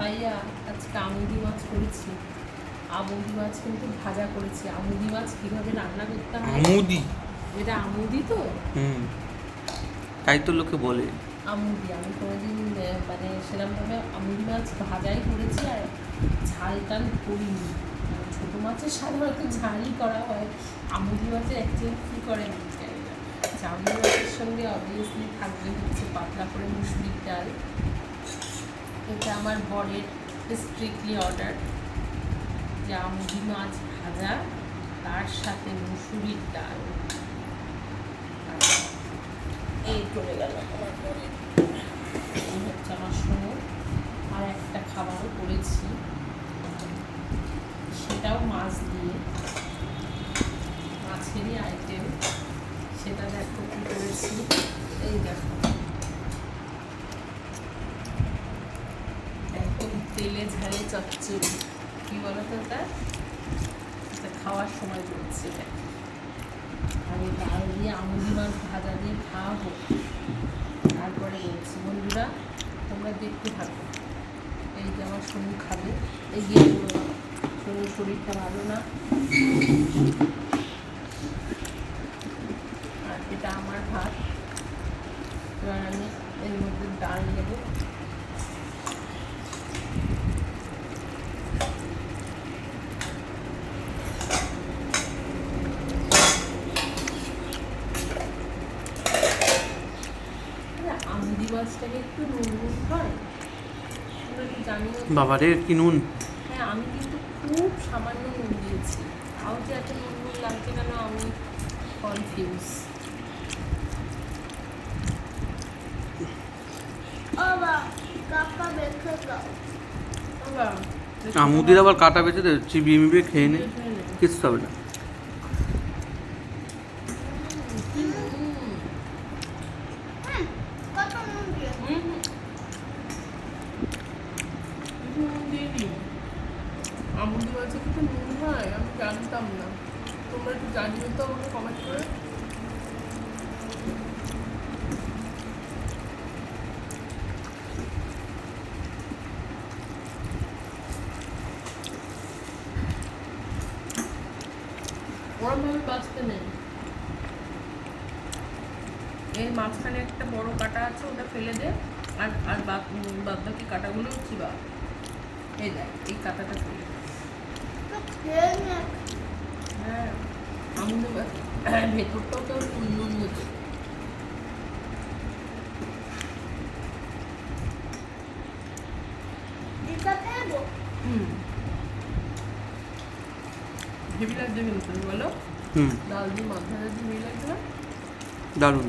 ভাইয়া আজকে আমুদি মাছ করেছি। আমুদি মাছ কিন্তু ভাজা করেছি। আমুদি মাছ কীভাবে রান্না করতে হয়? আমুদি? এটা আমুদি তো? হুম। তাই তো লোকে বলে। আমুদি আমি কোনোদিন মানে সেরকমভাবে আমুদি মাছ ভাজাই করেছি আর ঝাল টাল করিনি। মানে ছোটো মাছের সাধারণত ঝালই করা হয়। আমুদি মাছের অ্যাকচুয়ালি কী করে আমি জানি না। আমুদি মাছের সঙ্গে অবভিয়াসলি থাকবে হচ্ছে পাতলা করে মুসুরির ডাল। এটা আমার বরের স্ট্রিক্টলি অর্ডার যে আমুদি মাছ ভাজা, তার সাথে মুসুরির ডাল। এই চলে গেল আমার বরের এই হচ্ছে আমার সময়। আর একটা খাবারও করেছি। সেটাও মাছ দিয়ে। মাছেরই আইটেম সেটা দেখো কী করেছি। এই দেখো। চচ্চড়ি কী বলো তো ওটা খাওয়ার সময় বলছি এই ডাল দিয়ে আমুদি মাছ ভাজা দিয়ে খাওয়াবো তারপরে বলছি, বন্ধুরা, তোমরা দেখতে থাকো। এই যে আমার শরীর খাবে, এই যে শরীর শরীরটা ভালো না। আর এটা আমার ভাত। এবার আমি এর মধ্যে ডাল নেব আরে আমুদি মাছটাকে একটু নুন নুন হয়? কি বাবারে কি নুন? হ্যাঁ আমি কিন্তু খুব সামান্য নুন দিয়েছি। তাও যে এত নুন নুন লাগছে কেন আমি কনফিউজ আমুদির আবার কাটা বেঁচে দে চিবিয়ে মিবিয়ে খেয়ে নে। কিচ্ছু হবে না হুম কত নুন দিয়ে আমুদি মাছে কিছু নুন হয়, আমি জানতাম না। তোমরা একটু জানিও তো আমাকে কমেন্ট করে। ওরমভাবে বাঁচতে নেই। এর মাঝখানে একটা বড় কাটা আছে, ওটা ফেলে দে। আর আর বাদ বাদ বাকি কাটাগুলো চিবা এই দেখ এই কাটাটা। তো হ্যাঁ আমাদের ভেতরটাও তো নুন হুম। হেভি লাগছে কিন্তু বলো? হুম। ডাল দিয়ে মাথা দিয়ে লাগছে দারুণ।